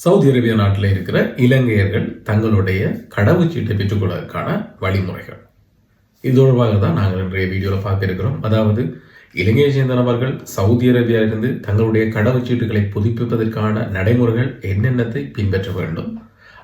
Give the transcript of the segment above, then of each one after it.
Saudi Arabia நாட்டில் இருக்கிற இலங்கையர்கள் தங்களுடைய கடவுச்சீட்டை பெற்றுக்கொள்வதற்கான வழிமுறைகள். இது தொடர்பாக தான் நாங்கள் இன்றைய வீடியோவில் பார்க்க இருக்கிறோம் அதாவது இலங்கையை சேர்ந்த நபர்கள் சவுதி அரேபியாவிலிருந்து தங்களுடைய கடவுச்சீட்டுகளை புதுப்பிப்பதற்கான நடைமுறைகள் என்னென்னத்தை பின்பற்ற வேண்டும்.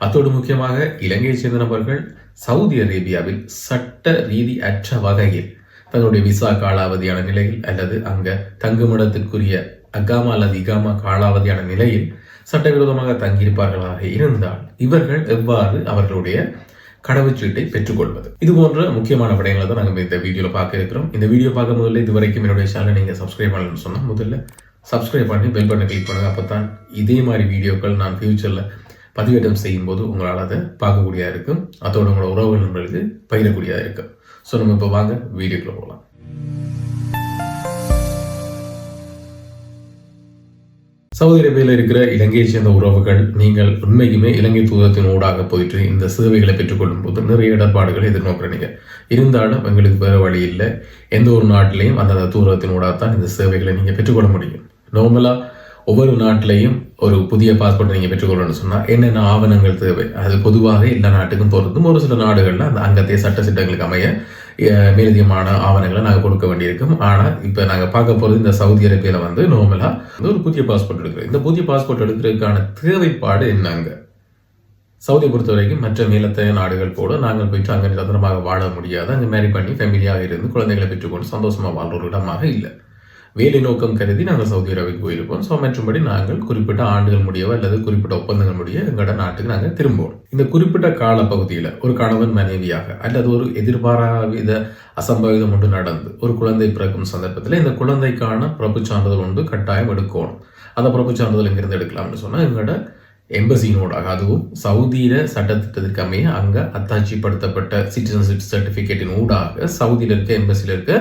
அத்தோடு முக்கியமாக இலங்கையை சேர்ந்த நபர்கள் சவுதி அரேபியாவில் சட்ட ரீதி அற்ற வகையில் தங்களுடைய விசா காலாவதியான நிலையில் அல்லது அங்க தங்குமிடத்திற்குரிய அகாமா அல்லது இகாமா காலாவதியான நிலையில் சட்டவிரோதமாக தங்கியிருப்பார்களாக இருந்தால் இவர்கள் எவ்வாறு அவர்களுடைய கடவுச்சீட்டை பெற்றுக்கொள்வது? இது போன்ற முக்கியமான விடயங்களை தான் நாங்கள் இந்த வீடியோவில் பார்க்க இருக்கிறோம். இந்த வீடியோ பார்க்க முதல்ல இது வரைக்கும் என்னுடைய சேனலை நீங்கள் சப்ஸ்கிரைப் பண்ணலன்னு சொன்னால் முதல்ல சப்ஸ்கிரைப் பண்ணி பெல் பட்டனை கிளிக் பண்ணுங்கள் அப்போ தான் இதே மாதிரி வீடியோக்கள் நான் ஃபியூச்சரில் பதிவேற்றம் செய்யும் போது உங்களால் அதை பார்க்கக்கூடியதாக இருக்கும். அதோட உங்களோட உறவு நண்பர்களுக்கு பகிரக்கூடியதாக இருக்கும். ஸோ நம்ம இப்போ வாங்க வீடியோக்குள்ளே போகலாம். சவுதி அரேபியாவில் இருக்கிற இலங்கையை சேர்ந்த உறவுகள் நீங்கள் உண்மைக்குமே இலங்கை தூதத்தின் ஊடாக போயிட்டு இந்த சேவைகளை பெற்றுக்கொள்ளும் போது நிறைய இடர்பாடுகளை எதிர்நோக்குறீங்க இருந்தாலும் எங்களுக்கு வேறு வழி இல்லை. எந்த ஒரு நாட்டிலையும் அந்தந்த தூரத்தின் ஊடாக தான் இந்த சேவைகளை நீங்கள் பெற்றுக்கொள்ள முடியும். நார்மலாக ஒவ்வொரு நாட்டிலையும் ஒரு புதிய பாஸ்போர்ட் நீங்கள் பெற்றுக்கொள்ளணும்னு சொன்னால் என்னென்ன ஆவணங்கள் தேவை? அது பொதுவாக எல்லா நாட்டுக்கும் போகிறதும் ஒரு சில நாடுகளில் அந்த அங்கத்தைய சட்ட சிட்டங்களுக்கு அமைய மேலதிகமான ஆவணங்களை நாங்கள் கொடுக்க வேண்டியிருக்கும். ஆனால் இப்போ நாங்கள் பார்க்க போகிறது இந்த சவுதி அரேபியாவில் வந்து நோமலாக வந்து ஒரு புதிய பாஸ்போர்ட் எடுக்கிறோம். இந்த புதிய பாஸ்போர்ட் எடுக்கிறதுக்கான தேவைப்பாடு என்னங்க? சவுதி பொறுத்த வரைக்கும் மற்ற மேலத்தைய நாடுகள் போல நாங்கள் போயிட்டு அங்கே நிரந்தரமாக வாழ முடியாது. அங்கே மேரி பண்ணி ஃபேமிலியாக இருந்து குழந்தைகளை பெற்றுக்கொண்டு சந்தோஷமாக வாழ்ற ஒரு இடமாக இல்லை. வேலை நோக்கம் கருதி நாங்கள் சவுதி அரேபியாவுக்கு போயிருப்போம். ஸோ மற்றும்படி நாங்கள் குறிப்பிட்ட ஆண்டுகள் முடியவோ அல்லது குறிப்பிட்ட ஒப்பந்தங்கள் முடிய எங்களோட நாட்டுக்கு நாங்கள் திரும்புவோம். இந்த குறிப்பிட்ட காலப்பகுதியில் ஒரு கணவன் மனைவியாக அல்லது ஒரு எதிர்பாராவித அசம்பாவிதம் ஒன்று நடந்து ஒரு குழந்தை பிறக்கும் சந்தர்ப்பத்தில் இந்த குழந்தைக்கான பிறப்பு சான்றிதழ் ஒன்று கட்டாயம் எடுக்கணும். அந்த பிறப்பு சான்றிதழ் இங்கிருந்து எடுக்கலாம்னு சொன்னால் எங்களோட எம்பசினோடாக அதுவும் சவுதியில சட்டத்திட்டத்திற்கு அமைய அங்க அத்தாட்சிப்படுத்தப்பட்ட சிட்டிசன்ஷிப் சர்டிபிகேட்டின் ஊடாக சவுதியில இருக்க எம்பசியில் இருக்க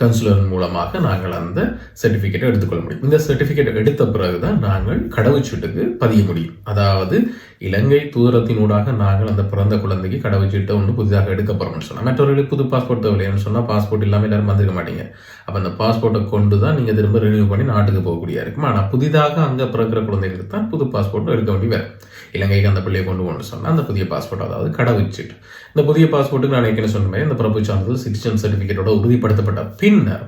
கன்சுலர் மூலமாக நாங்கள் அந்த சர்டிஃபிகேட்டை எடுத்துக்கொள்ள முடியும். இந்த சர்டிபிகேட் எடுத்த பிறகுதான் நாங்கள் கடவுச்சீட்டுக்கு பதிய முடியும். அதாவது இலங்கை தூதரத்தினூடாக நாங்கள் அந்த பிறந்த குழந்தைக்கு கடவுச்சீட்டை ஒன்று புதிதாக எடுக்க போகிறோம்னு சொன்னால் மற்றவர்களுக்கு புது பாஸ்போர்ட் தேவையில்லைன்னு சொன்னால் பாஸ்போர்ட் இல்லாமல் எல்லாரும் வந்துருக்க மாட்டீங்க. அப்போ அந்த பாஸ்போர்ட்டை கொண்டு தான் நீங்கள் திரும்ப ரினியூ பண்ணி நாட்டுக்கு போகக்கூடியா இருக்கும். ஆனால் புதிதாக அங்கே பிறக்கிற குழந்தைகளுக்கு தான் புது பாஸ்போர்ட்டும் எடுக்க வேண்டி வரும். இலங்கைக்கு அந்த பிள்ளையை கொண்டு போகணும்னு சொன்னால் அந்த புதிய பாஸ்போர்ட் அதாவது கடவுச்சீட்டு. இந்த புதிய பாஸ்போர்ட்டுக்கு நான் ஏற்கனவே சொன்ன மாதிரி இந்த பிறப்பு சான்றிதழ் சிட்டிசன் சர்டிஃபிகேட்டோட உறுதிப்படுத்தப்பட்ட பின்னர்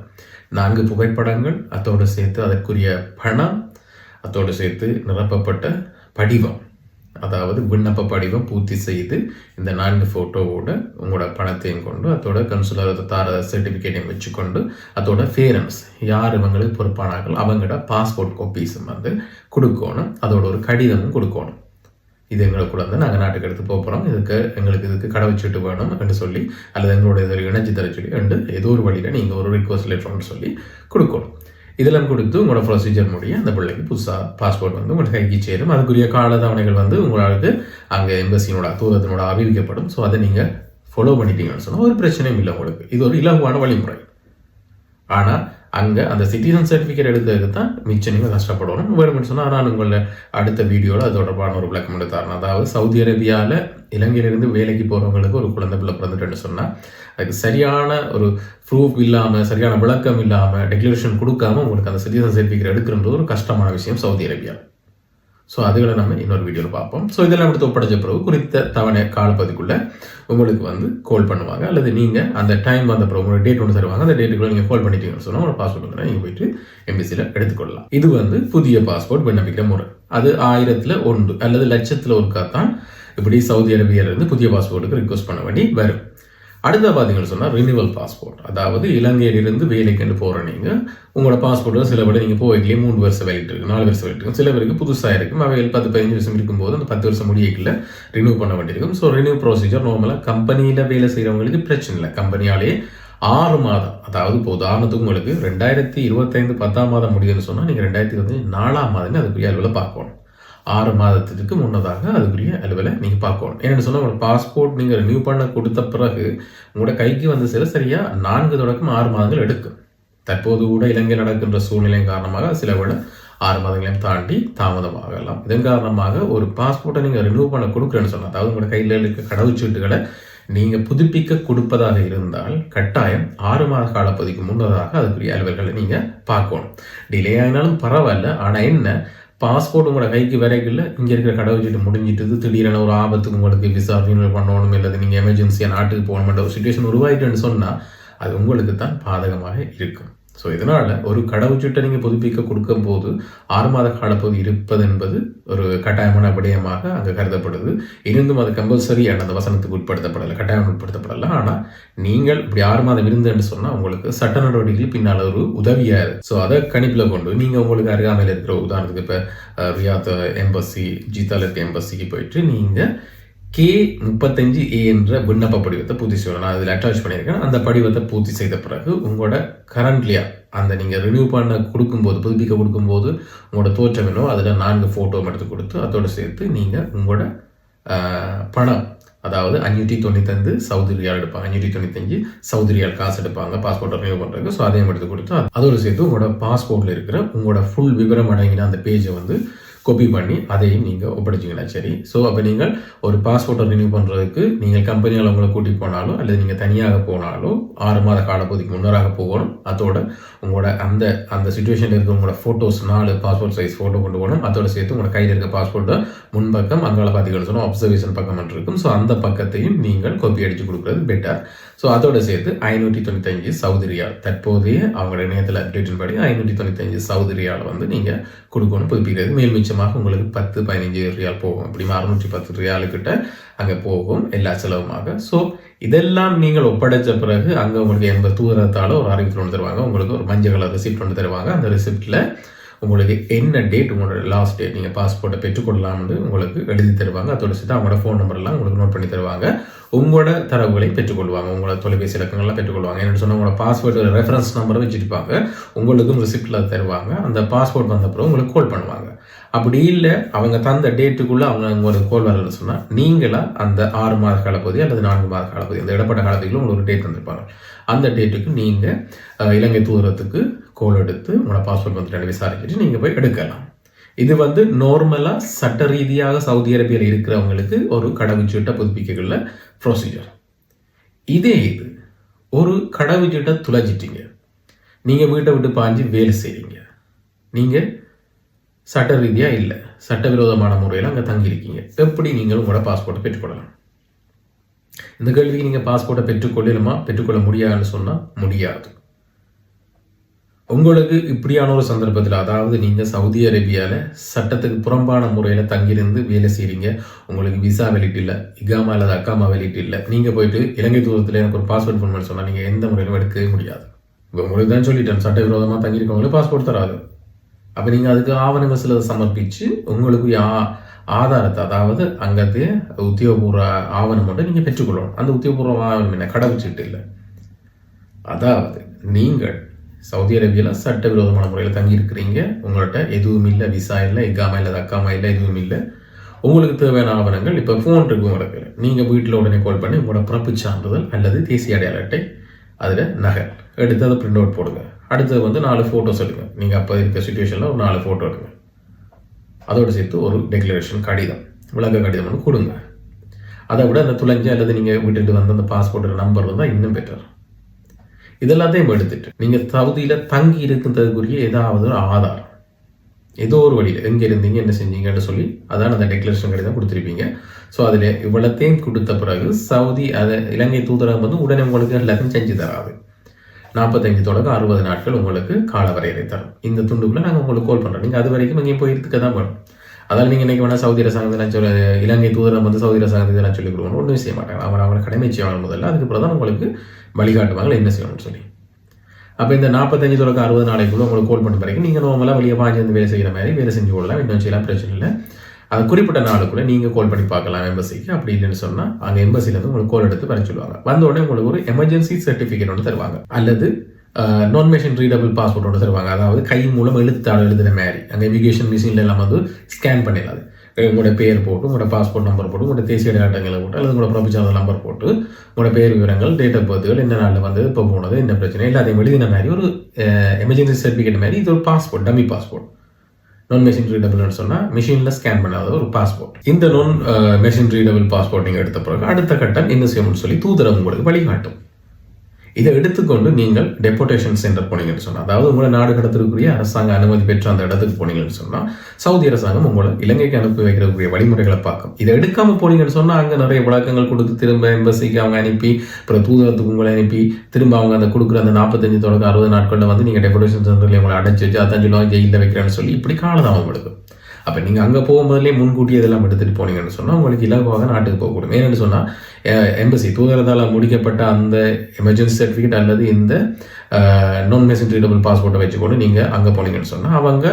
நான்கு புகைப்படங்கள் அதோடு சேர்த்து அதற்குரிய பணம் அதோடு சேர்த்து நிரப்பப்பட்ட படிவம். அதாவது விண்ணப்ப படிவம் பூர்த்தி செய்து இந்த நான்கு ஃபோட்டோவோட உங்களோட பணத்தையும் கொண்டு அதோட கன்சுலர் தார சர்டிஃபிகேட்டையும் வச்சுக்கொண்டு அதோட ஃபேரன்ஸ் யார் இவங்களுக்கு பொறுப்பானார்கள் அவங்களோட பாஸ்போர்ட் காப்பீஸும் வந்து கொடுக்கணும் அதோட ஒரு கடிதமும் கொடுக்கணும். இது எங்களுக்கு வந்து நாங்கள் நாட்டுக்கு எடுத்து போக போகிறோம் இதுக்கு எங்களுக்கு இதுக்கு கடவுச்சீட்டு வேணும் என்று சொல்லி அல்லது எங்களுடைய இதில் இணைஞ்சு தர சொல்லி ரெண்டு ஏதோ ஒரு வழியில் நீங்கள் ஒரு ரிக்வஸ்ட் லெட்டர்னு சொல்லி கொடுக்கணும். இதெல்லாம் கொடுத்து உங்களோட ப்ரொசீஜர் முடிய அந்த பிள்ளைக்கு புதுசாக பாஸ்போர்ட் வந்து உங்களுக்கு கைக்கு சேரும். அதுக்குரிய காலதவணைகள் வந்து உங்களுக்கு அங்கே எம்பசியினோட தூதத்தினோட அறிவிக்கப்படும். ஸோ அதை நீங்கள் ஃபாலோ பண்ணிட்டீங்கன்னு சொன்னால் ஒரு பிரச்சனையும் இல்லை உங்களுக்கு. இது ஒரு இலகுவான வழிமுறை. ஆனால் அங்கே அந்த சிட்டிசன் சர்டிஃபிகேட் எடுக்கிறதுக்கு தான் மிச்சம் நீங்கள் கஷ்டப்படணும். வேணும்னு சொன்னால் நான் உங்களை அடுத்த வீடியோவில் அது தொடர்பான ஒரு விளக்கம் எடுத்து தரேன். அதாவது சவுதி அரேபியாவில் இலங்கையிலிருந்து வேலைக்கு போகிறவங்களுக்கு ஒரு குழந்தை பிள்ளை பிறந்துட்டுன்னு சொன்னால் அதுக்கு சரியான ஒரு ப்ரூஃப் இல்லாமல் சரியான விளக்கம் இல்லாமல் டெக்ளரேஷன் கொடுக்காம உங்களுக்கு அந்த சிட்டிசன் சர்டிஃபிகேட் எடுக்கிறது ஒரு கஷ்டமான விஷயம் சவுதி அரேபியா ஸோ அதுகளை நம்ம இன்னொரு வீடியோவில் பார்ப்போம். ஸோ இதெல்லாம் எடுத்து ஒப்படைச்ச பிறகு குறித்த தவணை காலப்பதிக்குள்ள உங்களுக்கு வந்து கால் பண்ணுவாங்க. அல்லது நீங்கள் அந்த டைம் வந்த பிறகு உங்களுக்கு டேட் ஒன்று தருவாங்க. அந்த டேட்டுக்குள்ள நீங்கள் கால் பண்ணிட்டீங்கன்னு சொன்னால் உங்களோட பாஸ்போர்ட் வந்து நீங்கள் போயிட்டு எம்பிசியில் எடுத்துக்கொள்ளலாம். இது வந்து புதிய பாஸ்போர்ட் விண்ணப்பிக்கிற முறை. அது ஆயிரத்தில் ஒன்று அல்லது லட்சத்தில் ஒருக்கா தான் இப்படி சவுதி அரேபியாவிலிருந்து புதிய பாஸ்போர்ட்டுக்கு ரிக்வஸ்ட் பண்ண வேண்டி வரும். அடுத்த பார்த்தீங்கன்னு சொன்னால் ரினிவல் பாஸ்போர்ட் அதாவது இலங்கையிலிருந்து வேலைக்குன்னு போகிற நீங்கள் உங்களோட பாஸ்போர்ட்டில் சில பேர் நீங்கள் போய்க்கலையே மூணு வருஷம் வேலிட்டு இருக்கு நாலு வருஷம் வேலிட்டு இருக்கும் சில பேருக்கு புதுசாக இருக்கும். அவைகள் பத்து பதினஞ்சு வருஷம் இருக்கும்போது அந்த பத்து வருஷம் முடியக்கில் ரினியூ பண்ண வேண்டியிருக்கும். ஸோ ரினியூ ப்ரொசீஜர் நார்மலாக கம்பெனியில் வேலை செய்கிறவங்களுக்கு பிரச்சனை இல்லை. கம்பெனியாலே ஆறு மாதம். அதாவது இப்போ உதாரணத்துக்கு உங்களுக்கு ரெண்டாயிரத்தி இருபத்தைந்து பத்தாம் மாதம் முடியுதுன்னு சொன்னால் நீங்கள் ரெண்டாயிரத்தி இருபத்தஞ்சு நாலாம் மாதமே அதுக்குரிய அளவில் பார்க்கணும். ஆறு மாதத்துக்கு முன்னதாக அதுக்குரிய அலுவலை நீங்கள் பார்க்கணும். என்னென்னு சொன்னால் உங்களோட பாஸ்போர்ட் நீங்கள் ரினியூ பண்ண கொடுத்த பிறகு உங்களோட கைக்கு வந்து சில சரியாக நான்கு தொடக்கம் ஆறு மாதங்கள் எடுக்கும். தற்போது கூட இலங்கை நடக்கின்ற சூழ்நிலையின் காரணமாக சில விட ஆறு மாதங்களையும் தாண்டி தாமதமாகலாம். இதன் காரணமாக ஒரு பாஸ்போர்ட்டை நீங்கள் ரினியூ பண்ண கொடுக்குறேன்னு சொன்னால் அதாவது உங்களோட கையில் இருக்க கடவுச்சீட்டுகளை நீங்கள் புதுப்பிக்க கொடுப்பதாக இருந்தால் கட்டாயம் ஆறு மாத காலப்பதிக்கு முன்னதாக அதுக்குரிய அலுவல்களை நீங்கள் பார்க்கணும். டிலே ஆகினாலும் பரவாயில்ல ஆனால் என்ன? பாஸ்போர்ட் உங்களோட கைக்கு வரைக்குள்ள இங்கே இருக்கிற கடவுச்சீட்டு முடிஞ்சிட்டு திடீரென ஒரு ஆபத்துக்கு உங்களுக்கு விசா ரினியூவல் பண்ணணும் இல்லை நீங்கள் எமர்ஜென்சியாக நாட்டுக்கு போகணுமென்ற ஒரு சுச்சுவேஷன் உருவாயிட்டுன்னு சொன்னால் அது உங்களுக்கு தான் பாதகமாக இருக்கும். ஸோ இதனால் ஒரு கடவுச்சீட்டை நீங்கள் புதுப்பிக்க கொடுக்கும் போது ஆறு மாத காலப்பகுதி இருப்பது என்பது ஒரு கட்டாயமான விடயமாக அங்கே கருதப்படுது. இருந்தும் அது கம்பல்சரியான அந்த வசனத்துக்கு உட்படுத்தப்படலை கட்டாயம் உட்படுத்தப்படலை. ஆனால் நீங்கள் இப்படி ஆறு மாதம் இருந்தேன்னு சொன்னால் உங்களுக்கு சட்ட நடவடிக்கைகள் பின்னால் ஒரு உதவியாக ஸோ அதை கணிப்பில் கொண்டு நீங்கள் உங்களுக்கு அருகாமையில் இருக்கிற உதாரணத்துக்கு இப்போ ரியாத் எம்பசி ஜீதாலத் எம்பசிக்கு போயிட்டு நீங்கள் கே முப்பத்தஞ்சு ஏ என்ற விண்ணப்ப படிவத்தை பூர்த்தி செய்யணும். நான் அதில் அட்டாச் பண்ணியிருக்கேன். அந்த படிவத்தை பூர்த்தி செய்த பிறகு உங்களோட கரண்ட்லியா அந்த நீங்கள் ரினியூ பண்ண கொடுக்கும்போது புதுப்பிக்க கொடுக்கும்போது உங்களோட தோற்றமினோ அதில் நான்கு ஃபோட்டோ எடுத்து கொடுத்து அதோடு சேர்த்து நீங்கள் உங்களோட பணம் அதாவது அஞ்சூற்றி தொண்ணூத்தஞ்சு சவுதி ரியால் எடுப்பாங்க. அஞ்சூற்றி தொண்ணூத்தஞ்சு சவுதி ரியால் காசு எடுப்பாங்க. பாஸ்போர்ட் ரினியூ பண்ணுறதுக்கு ஸோ அதையும் எடுத்து கொடுத்து அதோடு சேர்த்து உங்களோட பாஸ்போர்ட்டில் இருக்கிற உங்களோட ஃபுல் விவரம் அடங்கின அந்த பேஜை வந்து கோபி பண்ணி அதையும் நீங்கள் ஒப்படைச்சிங்கன்னா சரி. ஸோ அப்போ நீங்கள் ஒரு பாஸ்போர்ட்டை ரினியூ பண்ணுறதுக்கு நீங்கள் கம்பெனியால் உங்களை கூட்டிகிட்டு போனாலும் அல்லது நீங்கள் தனியாக போனாலும் ஆறு மாத காலப்பகுதிக்கு முன்னராக போகணும். அதோட உங்களோட அந்த அந்த சுச்சுவேஷனில் இருக்க உங்களோட ஃபோட்டோஸ் நாலு பாஸ்போர்ட் சைஸ் ஃபோட்டோ கொண்டு போகணும். அதோட சேர்த்து உங்களோட கையில் இருக்க பாஸ்போர்ட்டை முன்பக்கம் அங்கால பார்த்தீங்கன்னு சொன்னால் அப்சர்வேஷன் பக்கம் இருக்கும். ஸோ அந்த பக்கத்தையும் நீங்கள் கோபி அடித்து கொடுக்குறது பெட்டர் ஸோ அதோட சேர்த்து ஐநூற்றி தொண்ணூத்தஞ்சு சவுதிரியால் தற்போதைய அவங்களோட இணையத்தில் அப்டேட்டின் படி ஐநூற்றி தொண்ணூத்தஞ்சு சவுதி வந்து நீங்கள் கொடுக்கணும் புதுப்பிக்கிறது. மேல் மிச்சமாக உங்களுக்கு பத்து பதினஞ்சு ரியால் போகும். அப்படி அறுநூற்றி பத்து ரியாலுக்கிட்ட அங்கே போகும் எல்லா செலவுமாக. ஸோ இதெல்லாம் நீங்கள் ஒப்படைச்ச பிறகு அங்கே உங்களுக்கு எந்த தூரத்தால் ஒரு அறிவித்தல் ஒன்று தருவாங்க. உங்களுக்கு ஒரு மஞ்சள் கலர் ரிசிப்ட் ஒன்று தருவாங்க. அந்த ரிசிப்டில் உங்களுக்கு என்ன டேட் உங்களோட லாஸ்ட் டேட் நீங்கள் பாஸ்போர்ட்டை பெற்றுக்கொள்ளலாம்னு உங்களுக்கு எழுதி தருவாங்க. அதோட சேர்த்து அவங்களோட ஃபோன் நம்பர்லாம் உங்களுக்கு நோட் பண்ணி தருவாங்க. உங்களோட தரவுகளை பெற்றுக்கொள்வாங்க. உங்களோட தொலைபேசி இலக்கங்கள்லாம் பெற்றுக்கொள்வாங்க. என்னென்னு சொன்னால் உங்களோட பாஸ்வேர்டு ரெஃபரன்ஸ் நம்பரை வச்சுருப்பாங்க. உங்களுக்கும் ரிசிப்டில் தருவாங்க. அந்த பாஸ்போர்ட் வந்த அப்புறம் உங்களுக்கு கால் பண்ணுவாங்க. அப்படி இல்லை அவங்க தந்த டேட்டுக்குள்ளே அவங்க உங்களுக்கு கோல் வரலன்னு சொன்னால் நீங்களாக அந்த ஆறு மாத காலப்பகுதி அல்லது நான்கு மாத காலப்பகுதி அந்த இடப்பட்ட காலத்துக்குள்ள உங்களுக்கு டேட் தந்திருப்பாங்க. அந்த டேட்டுக்கு நீங்கள் இலங்கை தூரத்துக்கு கோல் எடுத்து உங்களோட பாஸ்போர்ட் வந்துட்டு விசாரிச்சுட்டு நீங்கள் போய் எடுக்கலாம். இது வந்து நார்மலாக சட்ட ரீதியாக சவுதி அரேபியாவில் இருக்கிறவங்களுக்கு ஒரு கடவுச்சீட்டை புதுப்பிக்கல ப்ரொசீஜர் இதே இது ஒரு கடவுச்சீட்டை துளைச்சிட்டீங்க நீங்கள் வீட்டை விட்டு பாஞ்சு வேலை செய்கிறீங்க நீங்கள் சட்ட ரீதியாக இல்லை. சட்டவிரோதமான முறையில் அங்கே தங்கியிருக்கீங்க. எப்படி நீங்கள் உங்களோட பாஸ்போர்ட்டை பெற்றுக்கொள்ளலாம்? இந்த கேள்விக்கு நீங்கள் பாஸ்போர்ட்டை பெற்றுக்கொள்ளலுமா? பெற்றுக்கொள்ள முடியாதுன்னு சொன்னால் முடியாது. உங்களுக்கு இப்படியான ஒரு சந்தர்ப்பத்தில் அதாவது நீங்கள் சவுதி அரேபியாவில் சட்டத்துக்கு புறம்பான முறையில் தங்கியிருந்து வேலை செய்கிறீங்க உங்களுக்கு விசா வெளியிட்டு இல்லை இகாமா அல்லது அக்காமா வெளியிட்டு இல்லை. நீங்கள் போயிட்டு இலங்கை தூரத்தில் எனக்கு ஒரு பாஸ்போர்ட் ஃபோன் பண்ண சொன்னால் நீங்கள் எந்த முறையிலும் எடுக்கவே முடியாது. இப்போ உங்களுக்கு தான் சொல்லிட்டேன் சட்டவிரோதமாக தங்கியிருக்கவங்களுக்கு பாஸ்போர்ட் தராது. அப்போ நீங்கள் அதுக்கு ஆவணங்கள் சில சமர்ப்பித்து உங்களுக்கு யா ஆதாரத்தை அதாவது அங்கத்து உத்தியோகபூர்வ ஆவணம் மட்டும் நீங்கள் பெற்றுக்கொள்ளணும். அந்த உத்தியோகபூர்வ ஆவணம் என்ன? கடவுச்சீட்டு இல்லை. அதாவது நீங்கள் சவுதி அரேபியாவில் சட்டவிரோதமான முறையில் தங்கியிருக்கிறீங்க. உங்கள்கிட்ட எதுவும் இல்லை விசா இல்லை எக்காமா இல்லை தக்காமா இல்லை எதுவும் இல்லை. உங்களுக்கு தேவையான ஆவணங்கள் இப்போ ஃபோன் இருக்கு உங்களுக்கு நீங்கள் வீட்டில் உடனே கால் பண்ணி உங்களோட பிறப்பு சான்றிதழ் அல்லது தேசிய அடையாள அட்டை அதில் நகல். எடுத்து அதை பிரிண்ட் அவுட் போடுங்க. அடுத்தது வந்து நாலு ஃபோட்டோஸ் எடுங்க. நீங்கள் அப்போ இருக்க சுச்சுவேஷனில் ஒரு நாலு ஃபோட்டோ எடுங்க. அதோடு சேர்த்து ஒரு டெக்ளரேஷன் கடிதம். விளக்க கடிதம் ஒன்று கொடுங்க. அதை விட அந்த துளைஞ்ச அல்லது நீங்கள் வீட்டுக்கு வந்து அந்த பாஸ்போர்ட் நம்பர் வந்தால் இன்னும் பெட்டர் இதெல்லாத்தையும் எடுத்துட்டு நீங்கள் சவுதியில் தங்கி இருக்கின்றதுக்குரிய ஏதாவது ஒரு ஆதாரம் ஏதோ ஒரு வழியில் எங்கே இருந்தீங்க? என்ன செஞ்சீங்கன்னு சொல்லி அதான் அந்த டெக்ளரேஷன் கடிதம் கொடுத்துருப்பீங்க. ஸோ அதில் இவ்வளத்தையும் கொடுத்த பிறகு சவுதி அதை இலங்கை தூதரகம் வந்து உடனே உங்களுக்கு எல்லாத்தையும் செஞ்சு தராது. நாற்பத்தஞ்சு தொடக்கம் அறுபது நாட்கள் உங்களுக்கு கால வரையறை தரும். இந்த துண்டுக்குள்ளே நாங்கள் உங்களுக்கு கால் பண்ணுறோம் நீங்கள் அது வரைக்கும் இங்கே போயிருக்க தான் வேணும். அதால் நீங்கள் இன்றைக்கி வேணால் சவுதி அரசாங்கத்தில் சொல்ல இலங்கை தூதரம் வந்து சவுதி அரசாங்கத்தை நான் சொல்லிக் கொடுக்கணும் ஒன்றும் செய்ய மாட்டாங்க. அவங்க அவங்களை கடமை செய்வாங்க முதல்ல. அதுக்கப்புறம் தான் உங்களுக்கு வழிகாட்டுவாங்க. என்ன செய்யணும்னு சொல்லி. அப்போ இந்த நாற்பத்தஞ்சு தொடக்கம் அறுபது நாளைக்குள்ள உங்களுக்கு கால் பண்ண பிறகு நீங்கள் நார்மலாக வெளியே பாஞ்சு வந்து வேலை செய்கிற மாதிரி வேலை செஞ்சு கொள்ளலாம். இன்னும் செய்யலாம் பிரச்சனை இல்லை. அது குறிப்பிட்ட நாளுக்குள்ளே நீங்கள் கால் பண்ணி பார்க்கலாம் எம்பசிக்கு அப்படி இல்லைன்னு சொன்னால் அங்கே எம்பசிலேருந்து உங்களுக்கு கால் எடுத்து வர சொல்லுவாங்க. வந்த உடனே உங்களுக்கு ஒரு எமர்ஜென்சி சர்டிஃபிகேட் ஒன்று தருவாங்க. அல்லது நான் மெஷின் ரீடபிள் பாஸ்போர்ட் ஒன்று தருவாங்க. அதாவது கை மூலம் எழுத்தாள் எழுதுகிற மாதிரி. அங்கே எவிகேஷன் மிஷினில் எல்லாம் வந்து ஸ்கேன் பண்ணிடலாம். உங்களோட பேர் போட்டு உங்களோட பாஸ்போர்ட் நம்பர் போட்டு உங்களோட தேசிய அடையாளங்களை போட்டு அல்லது உங்களோட பிரபுச்சாத நம்பர் போட்டு உங்களோட பேர் விவரங்கள் டேட் ஆஃப் பர்த்துகள் என்ன நாளில் வந்து இப்போ போனது என்ன பிரச்சனை எல்லாத்தையும் எழுதின மாதிரி ஒரு எமர்ஜென்சி சர்டிஃபிகேட் மாதிரி இது ஒரு பாஸ்போர்ட் டம்மி பாஸ்போர்ட் நான் மெஷின் ரீடபிள்னு சொன்னால் மிஷினில் ஸ்கேன் பண்ணாத ஒரு பாஸ்போர்ட் இந்த நான் மெஷின் ரீடபிள் பாஸ்போர்ட் நீங்கள் எடுத்த பிறகு அடுத்த கட்டம் என்ன செய்யணும்னு சொல்லி தூதரம் உங்களுக்கு வழிகாட்டும். இதை எடுத்துக்கொண்டு நீங்கள் டெபோட்டேஷன் சென்டர் போனீங்கன்னு சொன்னால் அதாவது உங்களை நாடு கடத்திருக்கிற அரசாங்க அனுமதி பெற்ற அந்த இடத்துக்கு போனீங்கன்னு சொன்னால் சவுதி அரசாங்கம் உங்களை இலங்கைக்கு அனுப்பி வைக்கிறக்கூடிய வழிமுறைகளை பார்க்கும். இதை எடுக்காமல் போனீங்கன்னு சொன்னால் அங்கே நிறைய விளக்கங்கள் கொடுத்து திரும்ப எம்பசிக்கு அவங்க அனுப்பி அப்புறம் தூதரத்துக்கு உங்களை அனுப்பி திரும்ப அவங்க அந்த கொடுக்குற அந்த நாற்பத்தஞ்சு தொடக்க அறுபது நாட்களில் வந்து நீங்கள் டெபோட்டேஷன் சென்டரில் உங்களை அடைச்சி வச்சு அதான் சொல்லுவாங்க ஜெயிலில் வைக்கிறேன்னு சொல்லி இப்படி காலதாமம் எடுக்கும். அப்போ நீங்கள் அங்கே போகும்போதுலேயே முன்கூட்டி இதெல்லாம் எடுத்துகிட்டு போனீங்கன்னு சொன்னால் உங்களுக்கு இலகுவாக நாட்டுக்கு போகக்கூடும் ஏன்னு சொன்னால் எம்பசி தூதரத்தால் முடிக்கப்பட்ட அந்த எமர்ஜென்சி சர்டிஃபிகேட் அல்லது இந்த நான் மெசன் டபுள் பாஸ்போர்ட்டை வச்சுக்கொண்டு நீங்கள் அங்கே போனீங்கன்னு சொன்னால் அவங்க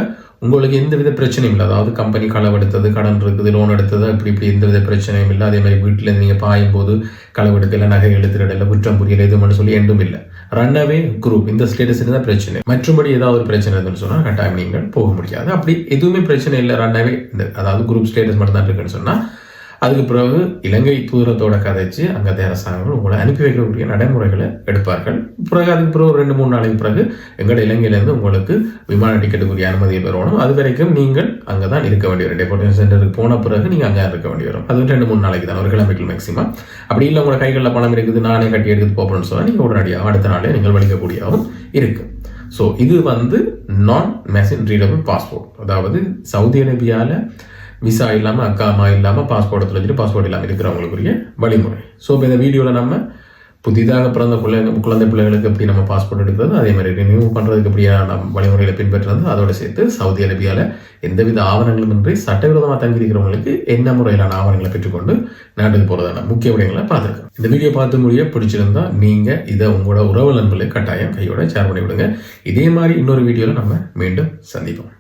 உங்களுக்கு எந்த வித பிரச்சனையும் இல்லை. அதாவது கம்பெனி களவெடுத்தது கடன் இருக்குது லோன் எடுத்தது இப்படி இப்படி எந்த வித பிரச்சனையும் இல்லை. அதே மாதிரி வீட்டில் நீங்கள் பாயும் போது களவெடுக்கல நகை எழுத்துடல குற்றம் புரியல எதுவும் சொல்லி எண்டும் இல்லை. ரன்னவே குரூப் இந்த ஸ்டேட்டஸ் தான் பிரச்சனை. மற்றபடி ஏதாவது ஒரு பிரச்சனை இருந்துன்னு சொன்னால் கட்டாயம் நீங்கள் போக முடியாது. அப்படி எதுவுமே பிரச்சனை இல்லை ரன்னவே இந்த அதாவது குரூப் ஸ்டேட்டஸ் மட்டும் தான் இருக்குன்னு சொன்னால் அதுக்கு பிறகு இலங்கை தூரத்தோட கதைச்சு அங்கே அரசாங்கங்கள் உங்களை அனுப்பி வைக்கக்கூடிய நடைமுறைகளை எடுப்பார்கள். பிறகு அதுக்கு பிறகு ஒரு ரெண்டு மூணு நாளைக்கு பிறகு எங்களோட இலங்கையிலேருந்து உங்களுக்கு விமான டிக்கெட்டுக்குரிய அனுமதியை பெறணும் அது வரைக்கும் நீங்கள் அங்கே தான் இருக்க வேண்டிய வரும். டெபோர்டேஷன் சென்டருக்கு போன பிறகு நீங்கள் அங்கே இருக்க வேண்டி வரும். அது ரெண்டு மூணு நாளைக்கு தான் ஒரு கிலோமீட்டர் மேக்ஸிமம் அப்படி இல்லை உங்களோட கைகளில் பணம் இருக்குது நானே கட்டி எடுத்து போகணும்னு சொன்னால் நீங்கள் உடனடியாக அடுத்த நாளே நீங்கள் வலிக்கக்கூடியவும் இருக்குது ஸோ இது வந்து நான் மெஷின் ரீடபிள் பாஸ்போர்ட் அதாவது சவுதி அரேபியாவில் விசா இல்லாமல் அக்கா அம்மா இல்லாமல் பாஸ்போர்ட் எடுத்து வச்சுட்டு பாஸ்போர்ட் இல்லாமல் இருக்கிறவங்களுக்குரிய வழிமுறை. ஸோ இப்போ இந்த வீடியோவில் நம்ம புதிதாக பிறந்த பிள்ளைங்க குழந்தை பிள்ளைகளுக்கு எப்படி நம்ம பாஸ்போர்ட் எடுக்கிறது அதே மாதிரி ரினியூ பண்ணுறதுக்கு எப்படியான வழிமுறைகளை பின்பற்றுறது அதோடு சேர்த்து சவுதி அரேபியாவில் எந்தவித ஆவணங்களும் இன்றி சட்டவிரோதமாக தங்கியிருக்கிறவங்களுக்கு என்ன முறையிலான ஆவணங்களை பெற்றுக்கொண்டு நாட்டுக்கு போகிறதான முக்கிய விடயங்களை பார்த்துருக்கோம். இந்த வீடியோ பார்த்து முடிய பிடிச்சிருந்தா நீங்கள் இதை உங்களோட உறவு நண்பர்களை கட்டாயம் கையோட ஷேர் பண்ணி விடுங்க இதே மாதிரி இன்னொரு வீடியோவில் நம்ம மீண்டும் சந்திப்போம்.